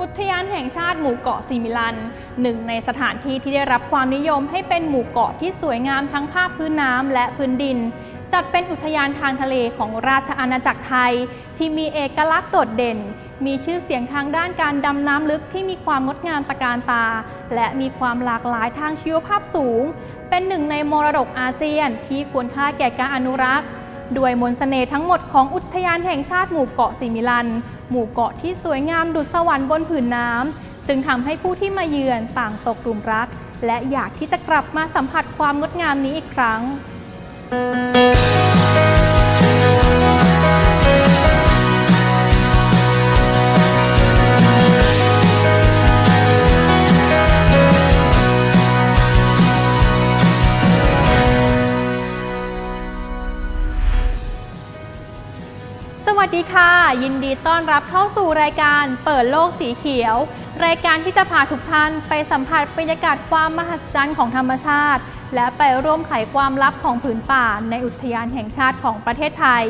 อุทยานแห่งชาติหมู่เกาะซีมิลัน หนึ่งในสถานที่ที่ได้รับความนิยมให้เป็นหมู่เกาะที่สวยงามทั้งภาคพื้นน้ำและพื้นดิน จัดเป็นอุทยานทางทะเลของราชอาณาจักรไทย ที่มีเอกลักษณ์โดดเด่น มีชื่อเสียงทางด้านการดำน้ำลึกที่มีความงดงามตะการตา และมีความหลากหลายทางชีวภาพสูง เป็นหนึ่งในมรดกอาเซียนที่ควรค่าแก่การอนุรักษ์ ด้วยมนต์เสน่ห์ทั้งหมดของอุทยานแห่งชาติหมู่เกาะสีมิลัน หมู่เกาะที่สวยงามดุจสวรรค์บนผืนน้ำจึงทำให้ผู้ที่มาเยือนต่างตกหลุมรัก และอยากที่จะกลับมาสัมผัสความงดงามนี้อีกครั้ง วัสดีค่ะ ยินดีต้อนรับเข้าสู่รายการเปิดโลกสีเขียว รายการที่จะพาทุกท่านไปสัมผัสบรรยากาศความมหัศจรรย์ของธรรมชาติ และไปร่วมไขความลับของผืนป่าในอุทยานแห่งชาติของประเทศไทย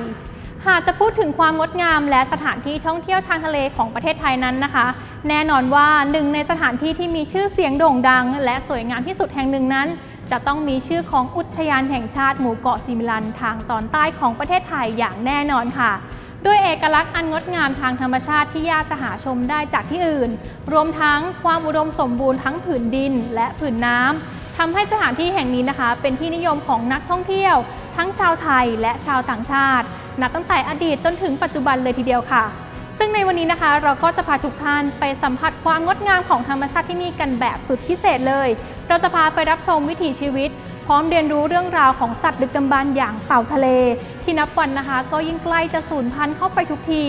หากจะพูดถึงความงดงามและสถานที่ท่องเที่ยวทางทะเลของประเทศไทยนั้นนะคะ แน่นอนว่าหนึ่งในสถานที่ที่มีชื่อเสียงโด่งดัง และสวยงามที่สุดแห่งหนึ่งนั้น จะต้องมีชื่อของอุทยานแห่งชาติหมู่เกาะซิมิลันทางตอนใต้ของประเทศไทยอย่างแน่นอนค่ะ ด้วยเอกลักษณ์อันงดงามทางธรรมชาติที่ยากจะหาชมได้จากที่อื่น รวมทั้งความอุดมสมบูรณ์ทั้งผืนดินและผืนน้ำทำให้สถานที่แห่งนี้นะคะ เป็นที่นิยมของนักท่องเที่ยว ทั้งชาวไทยและชาวต่างชาติ นับตั้งแต่อดีตจนถึงปัจจุบันเลยทีเดียวค่ะ ซึ่งในวันนี้นะคะ เราก็จะพาทุกท่านไปสัมผัสความงดงามของธรรมชาติที่นี่กันแบบสุดพิเศษเลย เราจะพาไปรับชมวิถีชีวิต พร้อมเรียนรู้เรื่องราวของสัตว์ดึกดำบรรพ์อย่างเต่าทะเล ที่นับวันนะคะ ก็ยิ่งใกล้จะสูญพันธุ์เข้าไปทุกที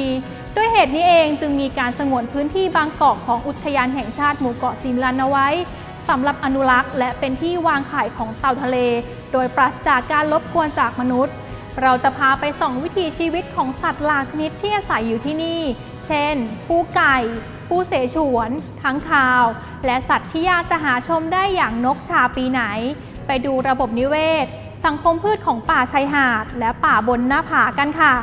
ด้วยเหตุนี้เองจึงมีการสงวนพื้นที่บางเกาะของอุทยานแห่งชาติหมู่เกาะซิมลันเอาไว้สำหรับอนุรักษ์ และเป็นที่วางไข่ของเต่าทะเล โดยปราศจากการรบกวนจากมนุษย์ เราจะพาไปส่องวิถีชีวิตของสัตว์หลากชนิดที่อาศัยอยู่ที่นี่ เช่น ปูไก่ ปูเสฉวนค้งคาว และสัตว์ที่ยากจะหาชมได้อย่างนกชาปีไหน ไปดูระบบนิเวศ สังคมพืชของป่าชายหาด และป่าบนหน้าผากันค่ะ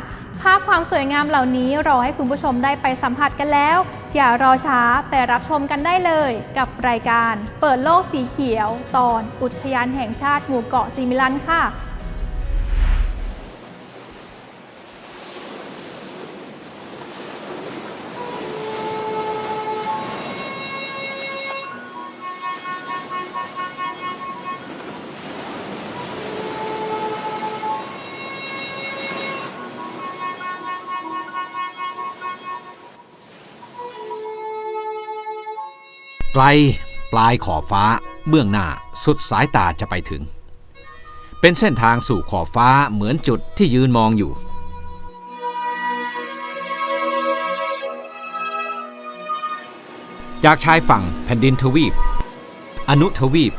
ภาพความสวยงามเหล่านี้รอให้คุณผู้ชมได้ไปสัมผัสกันแล้ว อย่ารอช้าไปรับชมกันได้เลย กับรายการ เปิดโลกสีเขียว ตอนอุทยานแห่งชาติหมู่เกาะซีมิลันค่ะ ไกลปลายขอบฟ้าเบื้องหน้าสุดสายตาจะไปถึง เป็นเส้นทางสู่ขอบฟ้าเหมือนจุดที่ยืนมองอยู่ จากชายฝั่งแผ่นดินทวีป อนุทวีป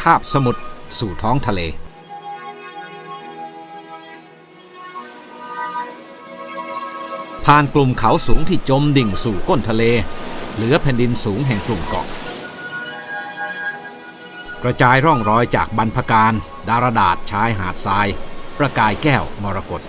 คาบสมุทรสู่ท้องทะเลผ่านกลุ่มเขาสูงที่จมดิ่งสู่ก้นทะเล เหลือแผ่นดินสูงแห่งกลุ่มเกาะ กระจายร่องรอยจากบรรพการ ดารดาษชายหาดทราย ประกายแก้วมรกต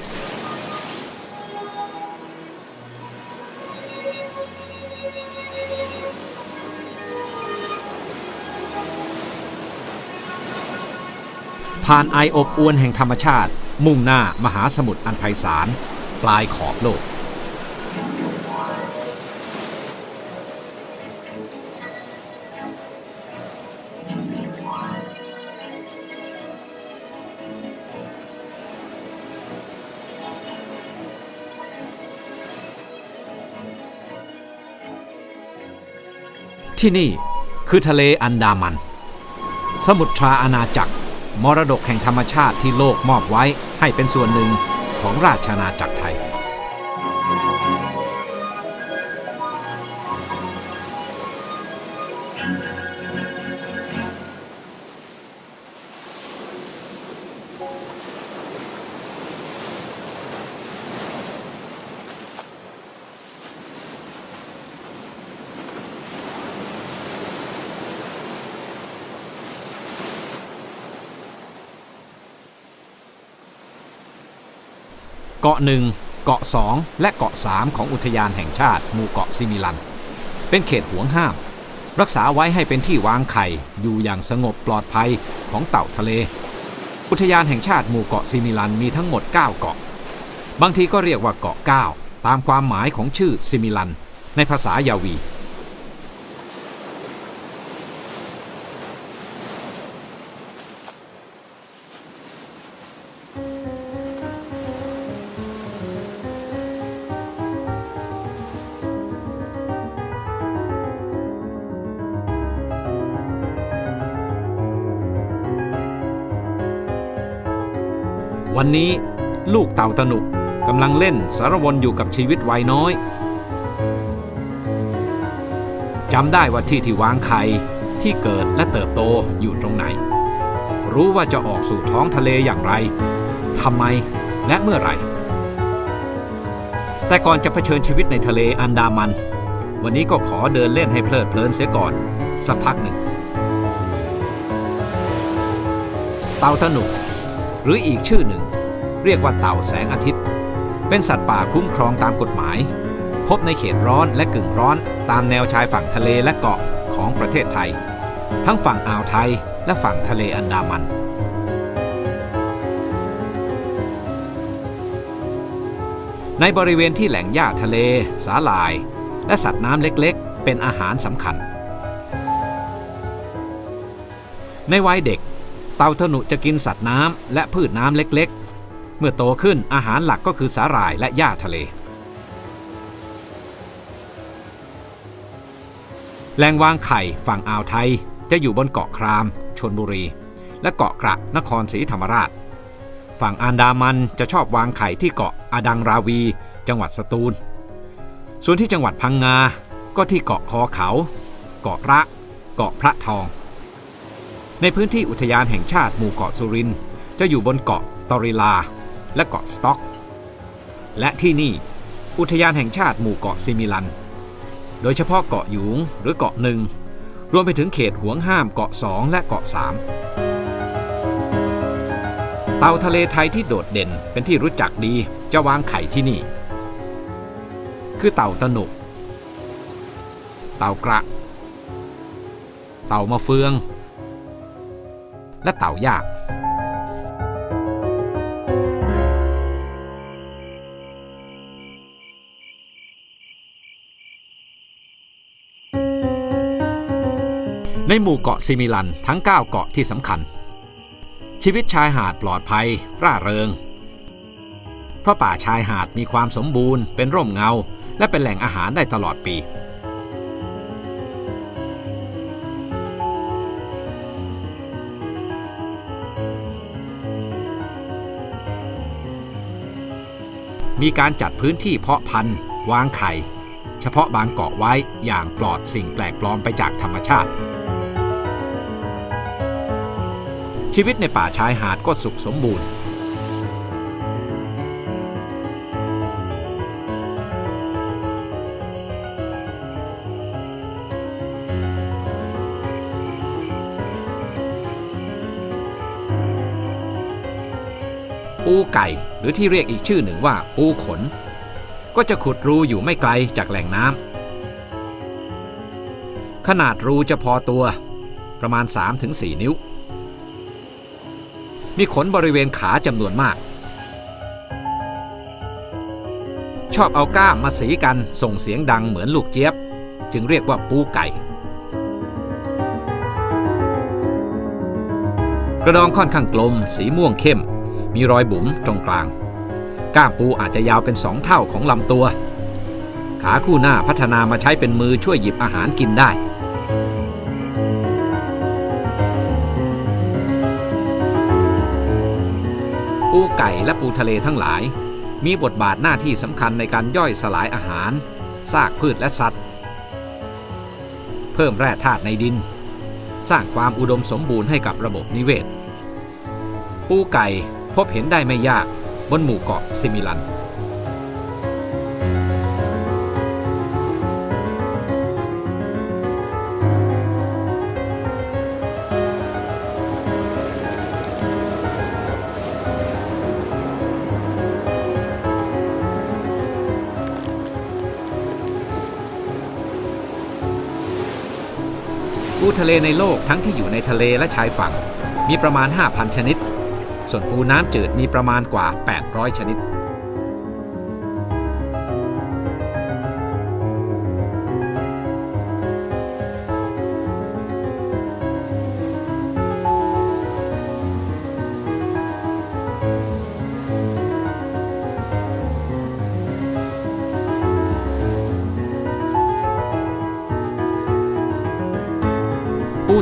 ผ่านไออบอวนแห่งธรรมชาติ มุ่งหน้ามหาสมุทรอันไพศาลปลายขอบโลก ที่นี่คือทะเลอันดามัน สมุทราอาณาจักร มรดกแห่งธรรมชาติที่โลกมอบไว้ให้เป็นส่วนหนึ่งของราชอาณาจักรไทย เกาะหนึ่งเกาะสองและเกาะสามของอุทยานแห่งชาติหมู่เกาะซิมิลัน เป็นเขตห่วงห้าม รักษาไว้ให้เป็นที่วางไข่อยู่อย่างสงบปลอดภัยของเต่าทะเล อุทยานแห่งชาติหมู่เกาะซิมิลันมีทั้งหมด 9 เกาะ บางทีก็เรียกว่าเกาะ 9 ตามความหมายของชื่อซิมิลัน ในภาษายาวี วันนี้ลูกเต่าตนุกำลังเล่นสารวนอยู่กับชีวิตวัยน้อยจำได้ว่าที่ที่วางไข่ที่เกิดและเติบโตอยู่ตรงไหน รู้ว่าจะออกสู่ท้องทะเลอย่างไรทำไมและเมื่อไหร่ แต่ก่อนจะเผชิญชีวิตในทะเลอันดามัน วันนี้ก็ขอเดินเล่นให้เพลิดเพลินเสียก่อน สักพักหนึ่ง เต่าตนุหรืออีกชื่อหนึ่ง เรียกว่าเต่าแสงอาทิตย์ เป็นสัตว์ป่าคุ้มครองตามกฎหมาย พบในเขตร้อนและกึ่งร้อน ตามแนวชายฝั่งทะเลและเกาะของประเทศไทย ทั้งฝั่งอ่าวไทยและฝั่งทะเลอันดามันในบริเวณที่แหล่งหญ้าทะเล สาหร่าย และสัตว์น้ำเล็กๆ เป็นอาหารสำคัญ ในวัยเด็ก เต่าทนุจะกินสัตว์น้ำและพืชน้ำเล็กๆ เมื่อโตขึ้นอาหารหลักก็คือสาหร่ายและหญ้าทะเล แหล่งวางไข่ฝั่งอ่าวไทยจะอยู่บนเกาะครามชนบุรี และเกาะกระนครศรีธรรมราช ฝั่งอันดามันจะชอบวางไข่ที่เกาะอาดังราวี จังหวัดสตูล ส่วนที่จังหวัดพังงา ก็ที่เกาะคอเขา เกาะระ เกาะพระทอง ในพื้นที่อุทยานแห่งชาติหมู่เกาะสุรินจะอยู่บนเกาะตอริลา และเกาะสต็อก และที่นี่ อุทยานแห่งชาติหมู่เกาะซิมิลัน โดยเฉพาะเกาะหยูงหรือเกาะหนึ่ง รวมไปถึงเขตห่วงห้ามเกาะสองและเกาะสามเต่าทะเลไทยที่โดดเด่นเป็นที่รู้จักดีจะวางไข่ที่นี่ คือเต่าตะหนุก เต่ากระ เต่ามะเฟือง และเต่ายาก ในหมู่เกาะซิมิลันทั้ง 9 เกาะที่สำคัญ ชีวิตชายหาดปลอดภัย ร่าเริง เพราะป่าชายหาดมีความสมบูรณ์ เป็นร่มเงา และเป็นแหล่งอาหารได้ตลอดปีมีการจัดพื้นที่เพาะพันธุ์ วางไข่ เฉพาะบางเกาะไว้อย่างปลอดสิ่งแปลกปลอมไปจากธรรมชาติ ชีวิตในป่าชายหาดก็สุขสมบูรณ์ ปูไก่หรือที่เรียกอีกชื่อหนึ่งว่าปูขน ก็จะขุดรูอยู่ไม่ไกลจากแหล่งน้ำขนาดรูจะพอตัวประมาณ 3-4 นิ้ว มีขนบริเวณขาจำนวนมาก ชอบเอาก้ามมาสีกันส่งเสียงดังเหมือนลูกเจี๊ยบ จึงเรียกว่าปูไก่กระดองค่อนข้างกลม สีม่วงเข้ม มีรอยบุ๋มตรงกลาง ก้ามปูอาจจะยาวเป็นสองเท่าของลำตัว ขาคู่หน้าพัฒนามาใช้เป็นมือช่วยหยิบอาหารกินได้ ปูไก่และปูทะเลทั้งหลาย มีบทบาทหน้าที่สำคัญในการย่อยสลายอาหารซากพืชและสัตว์ เพิ่มแร่ธาตุในดิน สร้างความอุดมสมบูรณ์ให้กับระบบนิเวศ ปูไก่พบเห็นได้ไม่ยากบนหมู่เกาะซิมิลัน ทะเลในโลกทั้งที่อยู่ในทะเลและชายฝั่ง มีประมาณ 5,000 ชนิด ส่วนปูน้ำจืดมีประมาณกว่า 800 ชนิด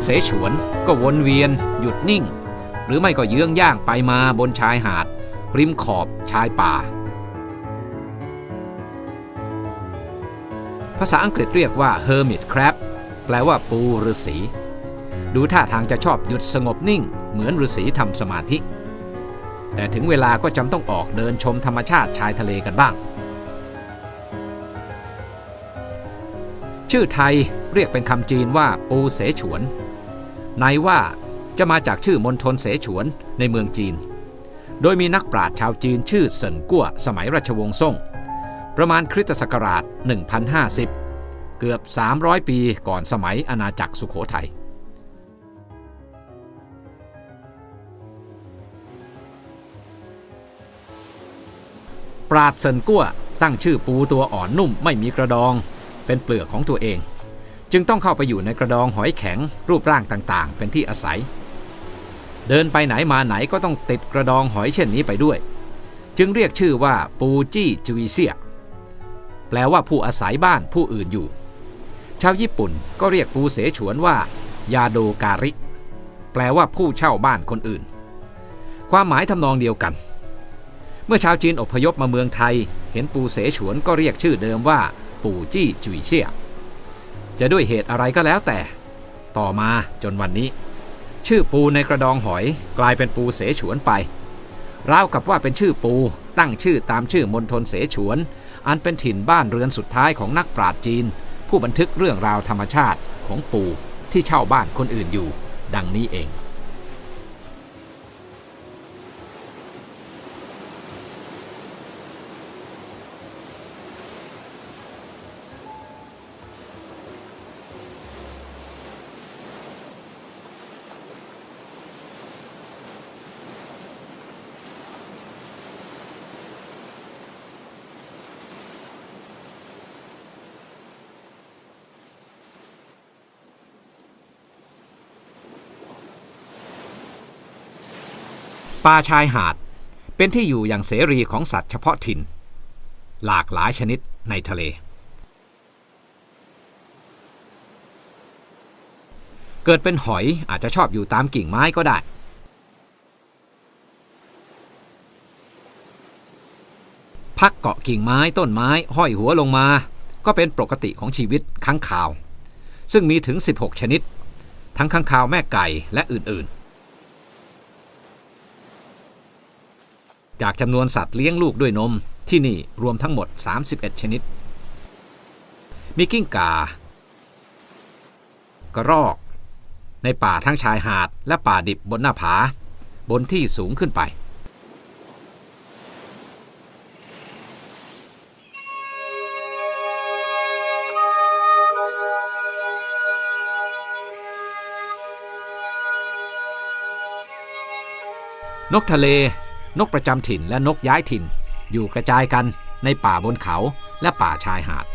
เสฉวนก็วนเวียน หยุดนิ่ง หรือไม่ก็เยื้องย่างไปมาบนชายหาด ริมขอบชายป่า ภาษาอังกฤษเรียกว่า hermit crab แปลว่าปูฤาษีดูท่าทางจะชอบหยุดสงบนิ่ง เหมือนฤาษีทำสมาธิ แต่ถึงเวลาก็จำต้องออกเดินชมธรรมชาติชายทะเลกันบ้าง ชื่อไทยเรียกเป็นคำจีนว่าปูเสฉวน ในว่าจะมาจากชื่อมณฑลเสฉวนในเมืองจีน โดยมีนักปราชญ์ชาวจีนชื่อเซินกั่วสมัยราชวงศ์ซ่ง ประมาณคริสตศักราช 1050 เกือบ 300 ปีก่อนสมัยอาณาจักรสุโขทัยปราดเซินกั่วตั้งชื่อปูตัวอ่อนนุ่มไม่มีกระดอง เป็นเปลือกของตัวเอง จึงต้องเข้าไปอยู่ในกระดองหอยแข็งรูปร่างต่างๆ เป็นที่อาศัย เดินไปไหนมาไหนก็ต้องติดกระดองหอยเช่นนี้ไปด้วย จึงเรียกชื่อว่าปูจี้จุยเซียแปลว่าผู้อาศัยบ้านผู้อื่นอยู่ ชาวญี่ปุ่นก็เรียกปูเสฉวนว่า ยาโดการิ แปลว่าผู้เช่าบ้านคนอื่น ความหมายทำนองเดียวกัน เมื่อชาวจีนอพยพมาเมืองไทย เห็นปูเสฉวนก็เรียกชื่อเดิมว่า ปูจี้จุยเซีย จะด้วยเหตุอะไรก็แล้วแต่ ต่อมาจนวันนี้ ชื่อปูในกระดองหอยกลายเป็นปูเสฉวนไปราวกับว่าเป็นชื่อปูตั้งชื่อตามชื่อมณฑลเสฉวน อันเป็นถิ่นบ้านเรือนสุดท้ายของนักปราชญ์จีน ผู้บันทึกเรื่องราวธรรมชาติของปูที่เช่าบ้านคนอื่นอยู่ ดังนี้เอง ป่าชายหาดเป็นที่อยู่อย่างเสรีของสัตว์เฉพาะถิ่น หลากหลายชนิดในทะเล เกิดเป็นหอยอาจจะชอบอยู่ตามกิ่งไม้ก็ได้ พักเกาะกิ่งไม้ต้นไม้ห้อยหัวลงมา ก็เป็นปกติของชีวิตค้างคาว ซึ่งมีถึง 16 ชนิด ทั้งค้างคาวแม่ไก่และอื่นๆ จากจำนวนสัตว์เลี้ยงลูกด้วยนมที่นี่รวมทั้งหมด 31 ชนิด มีกิ้งก่า กระรอก ในป่าทั้งชายหาดและป่าดิบบนหน้าผา บนที่สูงขึ้นไป นกทะเล นกประจำถิ่นและนกย้ายถิ่น อยู่กระจายกันในป่าบนเขาและป่าชายหาด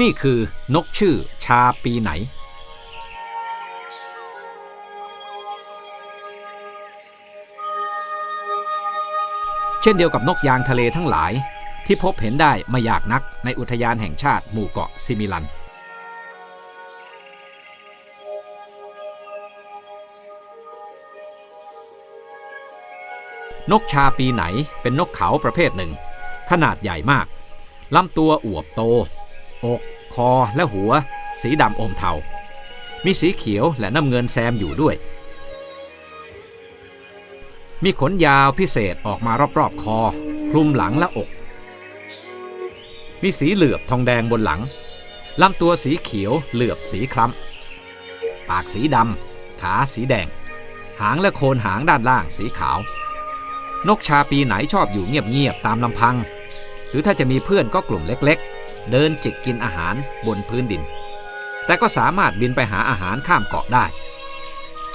นี่คือนกชื่อชาปีไหน เช่นเดียวกับนกยางทะเลทั้งหลาย ที่พบเห็นได้ไม่ยากนักในอุทยานแห่งชาติหมู่เกาะซิมิลัน นกชาปีไหนเป็นนกเขาประเภทหนึ่ง ขนาดใหญ่มากลำตัวอวบโต อก คอและหัว สีดำอมเทา มีสีเขียวและน้ำเงินแซมอยู่ด้วย มีขนยาวพิเศษออกมารอบๆคอ คลุมหลังและอก มีสีเหลือบทองแดงบนหลังลำตัวสีเขียวเหลือบสีคล้ำ ปากสีดำ ขาสีแดง หางและโคนหางด้านล่างสีขาว นกชาปีไหนชอบอยู่เงียบๆตามลำพัง หรือถ้าจะมีเพื่อนก็กลุ่มเล็กๆ เดินจิกกินอาหารบนพื้นดิน แต่ก็สามารถบินไปหาอาหารข้ามเกาะได้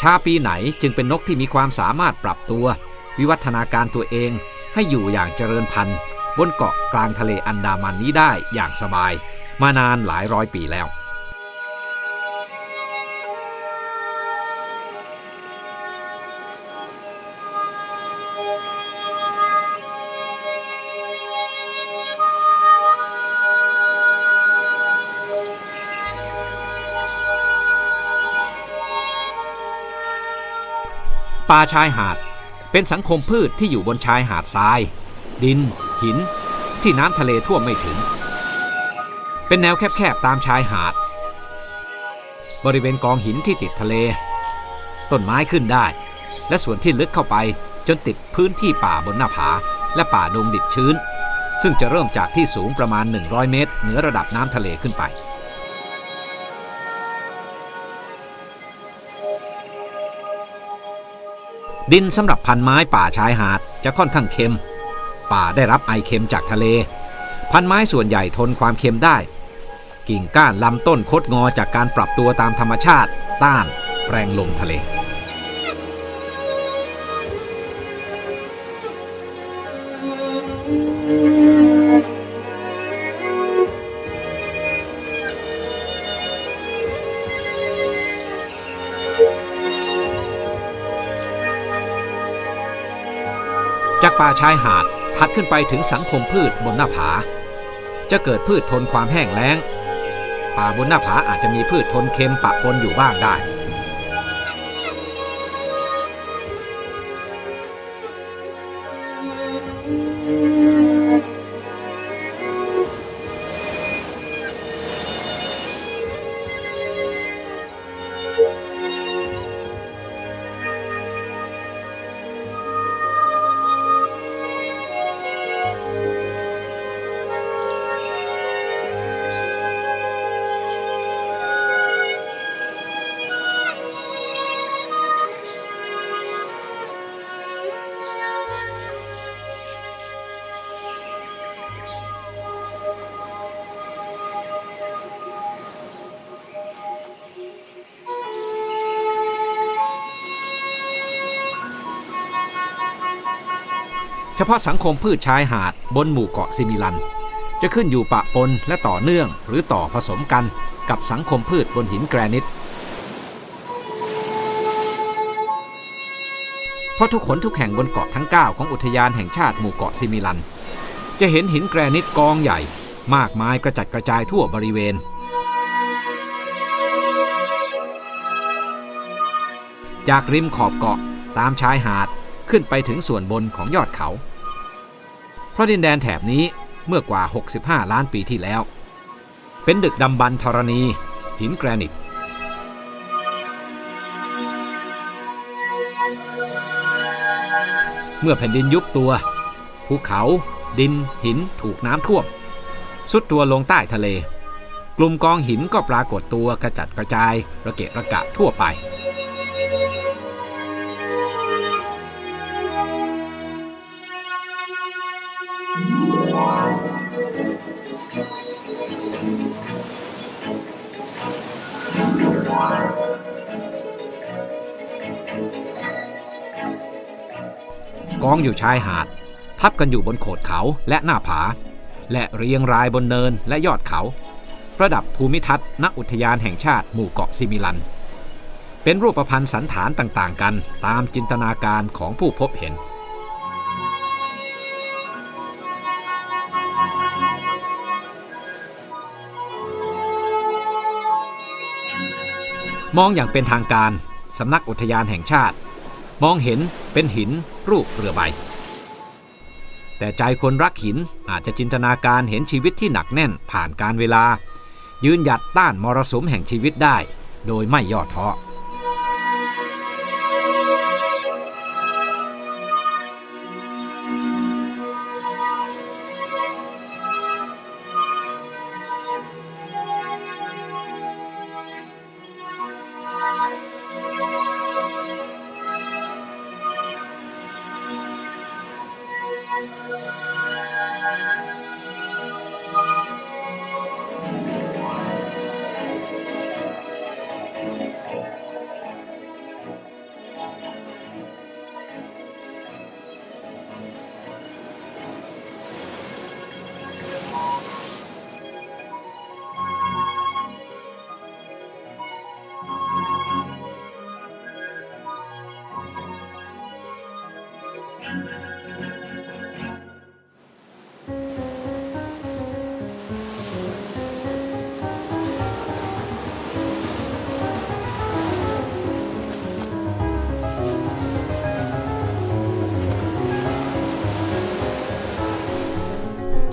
ชาปีไหนจึงเป็นนกที่มีความสามารถปรับตัว วิวัฒนาการตัวเองให้อยู่อย่างเจริญพันธุ์ บนเกาะกลางทะเลอันดามันนี้ได้อย่างสบาย มานานหลายร้อยปีแล้วาชายหาด เป็นสังคมพืชที่อยู่บนชายหาดทราย ดิน หิน ที่น้ำทะเลท่วมไม่ถึง เป็นแนวแคบๆตามชายหาด บริเวณกองหินที่ติดทะเล ต้นไม้ขึ้นได้ และส่วนที่ลึกเข้าไปจนติดพื้นที่ป่าบนหน้าผา และป่าดงดิบชื้น ซึ่งจะเริ่มจากที่สูงประมาณ 100 เมตร เหนือระดับน้ำทะเลขึ้นไป ดินสำหรับพันไม้ป่าชายหาดจะค่อนข้างเค็ม ป่าได้รับไอเค็มจากทะเล พันไม้ส่วนใหญ่ทนความเค็มได้ กิ่งก้านลำต้นคดงอจากการปรับตัวตามธรรมชาติ ต้านแรงลมทะเล ป่าชายหาดถัดขึ้นไปถึงสังคมพืชบนหน้าผา จะเกิดพืชทนความแห้งแล้ง ป่าบนหน้าผาอาจจะมีพืชทนเค็มปะปนอยู่บ้างได้ เฉพาะสังคมพืชชายหาดบนหมู่เกาะซิมิลัน จะขึ้นอยู่ปะปนและต่อเนื่องหรือต่อผสมกันกับสังคมพืชบนหินแกรนิต เพราะทุกขนทุกแห่งบนเกาะทั้ง 9 ของอุทยานแห่งชาติหมู่เกาะซิมิลัน จะเห็นหินแกรนิตกองใหญ่ มากมายกระจัดกระจายทั่วบริเวณ จากริมขอบเกาะตามชายหาด ขึ้นไปถึงส่วนบนของยอดเขา เพราะดินแดนแถบนี้เมื่อกว่า 65 ล้านปีที่แล้ว เป็นดึกดำบรรธรณี หินแกรนิต เมื่อแผ่นดินยุบตัวภูเขาดินหินถูกน้ำท่วม สุดตัวลงใต้ทะเล กลุ่มกองหินก็ปรากฏตัวกระจัดกระจายระเกะระกะทั่วไป กองอยู่ชายหาด ทับกันอยู่บนโขดเขาและหน้าผา และเรียงรายบนเนินและยอดเขา ประดับภูมิทัศน์ณอุทยานแห่งชาติหมู่เกาะซิมิลัน เป็นรูปพันธ์สันฐานต่างๆ กันตามจินตนาการของผู้พบเห็นมองอย่างเป็นทางการ สำนักอุทยานแห่งชาติ มองเห็นเป็นหินรูปเรือใบ แต่ใจคนรักหินอาจจะจินตนาการเห็นชีวิตที่หนักแน่นผ่านการเวลา ยืนหยัดต้านมรสุมแห่งชีวิตได้ โดยไม่ย่อท้อ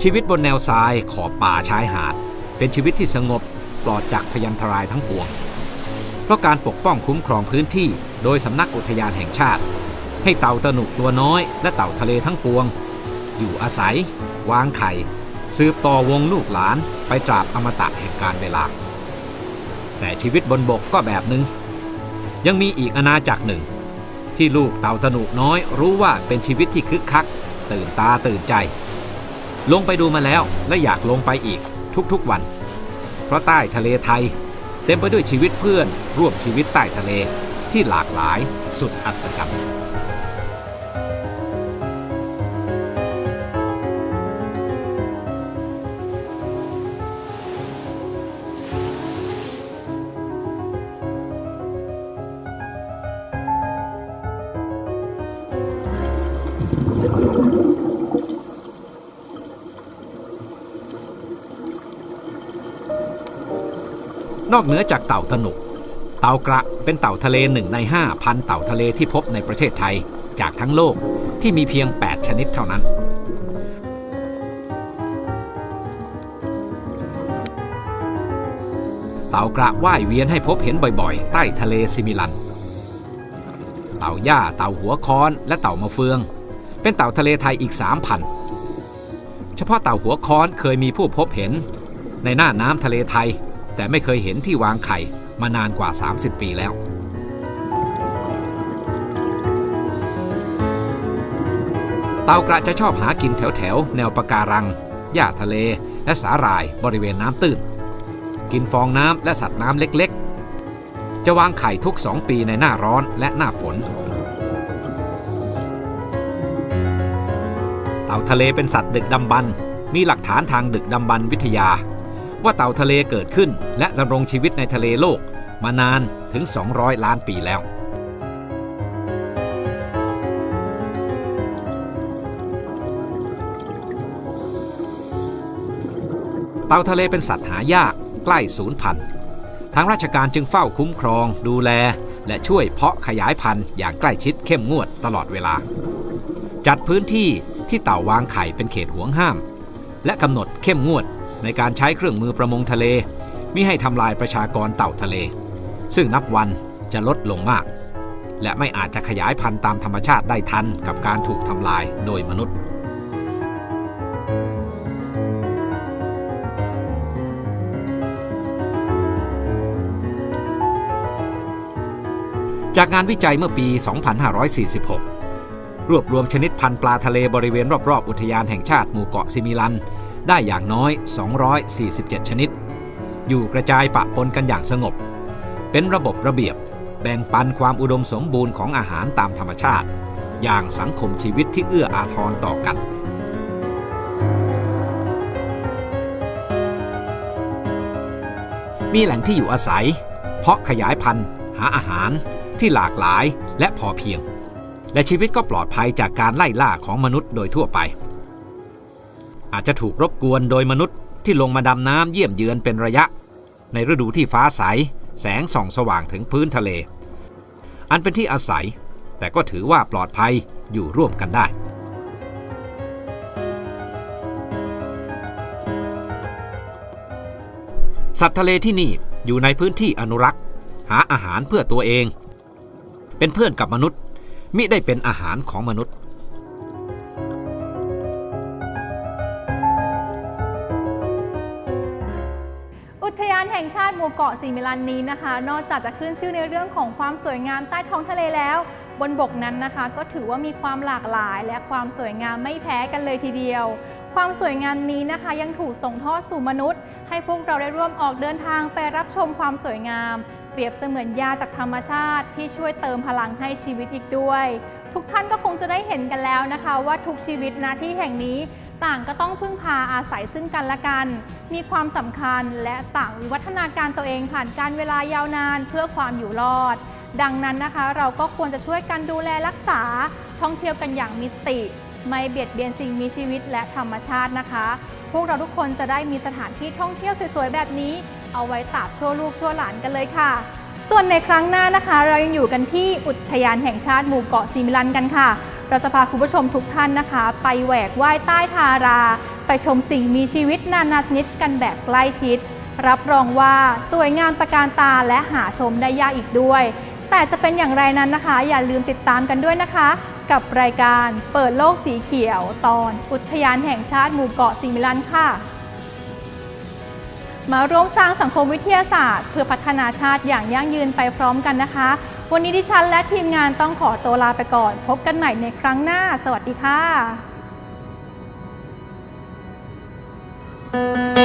ชีวิตบนแนวทรายขอบป่าชายหาด เป็นชีวิตที่สงบปลอดจากพยันตรายทั้งปวง เพราะการปกป้องคุ้มครองพื้นที่ โดยสำนักอุทยานแห่งชาติ ให้เต่าตะหนุตัวน้อยและเต่าทะเลทั้งปวง อยู่อาศัย วางไข่ สืบต่อวงลูกหลานไปตราบอมตะแห่งการเวลา แต่ชีวิตบนบกก็แบบหนึ่งยังมีอีกอาณาจักรหนึ่ง ที่ลูกเต่าตะหนุน้อยรู้ว่าเป็นชีวิตที่คึกคัก ตื่นตาตื่นใจ ลงไปดูมาแล้วและอยากลงไปอีกทุกๆวัน เพราะใต้ทะเลไทย เต็มไปด้วยชีวิตเพื่อน ร่วมชีวิตใต้ทะเลที่หลากหลายสุดอัศจรรย์ อกเหนือจากเต่าตะนุก เต่ากระเป็นเต่าทะเลหนึ่งในห้าพันเต่าทะเลที่พบในประเทศไทยจากทั้งโลกที่มีเพียง 8 ชนิดเท่านั้น เต่ากระว่ายเวียนให้พบเห็นบ่อยๆ ใต้ทะเลซิมิลัน เต่าย่าเต่าหัวค้อนและเต่ามะเฟือง เป็นเต่าทะเลไทยอีก 3,000 เฉพาะเต่าหัวค้อนเคยมีผู้พบเห็นในหน้าน้ำทะเลไทย แต่ไม่เคยเห็นที่วางไข่มานานกว่า 30 ปีแล้ว เต่ากระจะชอบหากินแถวแถวแนวปะการัง หญ้าทะเล และสาหร่ายบริเวณน้ำตื้น กินฟองน้ำและสัตว์น้ำเล็กๆ จะวางไข่ทุก2ปีในหน้าร้อนและหน้าฝน เต่าทะเลเป็นสัตว์ดึกดำบรรพ์มีหลักฐานทางดึกดำบรรพ์วิทยา ว่าเต่าทะเลเกิดขึ้น และดำรงชีวิตในทะเลโลกมานานถึง 200 ล้านปีแล้ว เต่าทะเลเป็นสัตว์หายากใกล้สูญพันธุ์ทางราชการจึงเฝ้าคุ้มครอง ดูแล และช่วยเพาะขยายพันธุ์อย่างใกล้ชิดเข้มงวดตลอดเวลา จัดพื้นที่ที่เต่าวางไข่เป็นเขตห่วงห้าม และกำหนดเข้มงวด ในการใช้เครื่องมือประมงทะเลมิให้ทำลายประชากรเต่าทะเล ซึ่งนับวันจะลดลงมาก และไม่อาจจะขยายพันธุ์ตามธรรมชาติได้ทันกับการถูกทำลายโดยมนุษย์จากงานวิจัยเมื่อปี 2546 รวบรวมชนิดพันธุ์ปลาทะเลบริเวณรอบๆ อุทยานแห่งชาติหมู่เกาะซิมิลัน ได้อย่างน้อย 247 ชนิด อยู่กระจายปะปนกันอย่างสงบ เป็นระบบระเบียบ แบ่งปันความอุดมสมบูรณ์ของอาหารตามธรรมชาติ อย่างสังคมชีวิตที่เอื้ออาทรต่อกันมีแหล่งที่อยู่อาศัย เพาะขยายพันธุ์ หาอาหารที่หลากหลายและพอเพียง และชีวิตก็ปลอดภัยจากการไล่ล่าของมนุษย์โดยทั่วไป อาจจะถูกรบกวนโดยมนุษย์ที่ลงมาดำน้ำเยี่ยมเยือนเป็นระยะ ในฤดูที่ฟ้าใส แสงส่องสว่างถึงพื้นทะเล อันเป็นที่อาศัย แต่ก็ถือว่าปลอดภัยอยู่ร่วมกันได้สัตว์ทะเลที่นี่อยู่ในพื้นที่อนุรักษ์ หาอาหารเพื่อตัวเอง เป็นเพื่อนกับมนุษย์ มิได้เป็นอาหารของมนุษย์ ทยานแห่งชาติหมู่เกาะสีมิลันนี้นะคะ นอกจากจะขึ้นชื่อในเรื่องของความสวยงามใต้ท้องทะเลแล้ว บนบกนั้นนะคะ ก็ถือว่ามีความหลากหลาย และความสวยงามไม่แพ้กันเลยทีเดียว ความสวยงามนี้นะคะ ยังถูกส่งทอดสู่มนุษย์ ให้พวกเราได้ร่วมออกเดินทางไปรับชมความสวยงาม เปรียบเสมือนยาจากธรรมชาติ ที่ช่วยเติมพลังให้ชีวิตอีกด้วย ทุกท่านก็คงจะได้เห็นกันแล้วนะคะ ว่าทุกชีวิตนะที่แห่งนี้ ต่างก็ต้องพึ่งพาอาศัยซึ่งกันและกัน มีความสำคัญและต่างวิวัฒนาการตัวเองผ่านการเวลายาวนานเพื่อความอยู่รอด ดังนั้นนะคะ เราก็ควรจะช่วยกันดูแลรักษา ท่องเที่ยวกันอย่างมีสติ ไม่เบียดเบียนสิ่งมีชีวิตและธรรมชาตินะคะ พวกเราทุกคนจะได้มีสถานที่ท่องเที่ยวสวยๆแบบนี้ เอาไว้ตราบชั่วลูกชั่วหลานกันเลยค่ะส่วนในครั้งหน้านะคะ เรายังอยู่กันที่อุทยานแห่งชาติหมู่เกาะซีมิลันกันค่ะ เราจะพาคุณผู้ชมทุกท่านนะคะ ไปแหวกว่ายใต้ทารา ไปชมสิ่งมีชีวิตนานาชนิดกันแบบใกล้ชิด รับรองว่าสวยงามตระการตาและหาชมได้ยากอีกด้วย แต่จะเป็นอย่างไรนั้นนะคะ อย่าลืมติดตามกันด้วยนะคะ กับรายการเปิดโลกสีเขียว ตอน อุทยานแห่งชาติหมู่เกาะซีมิลันค่ะมาร่วมสร้างสังคมวิทยาศาสตร์ เพื่อพัฒนาชาติอย่างยั่งยืนไปพร้อมกันนะคะ วันนี้ดิฉันและทีมงานต้องขอตัวลาไปก่อน พบกันใหม่ในครั้งหน้า สวัสดีค่ะ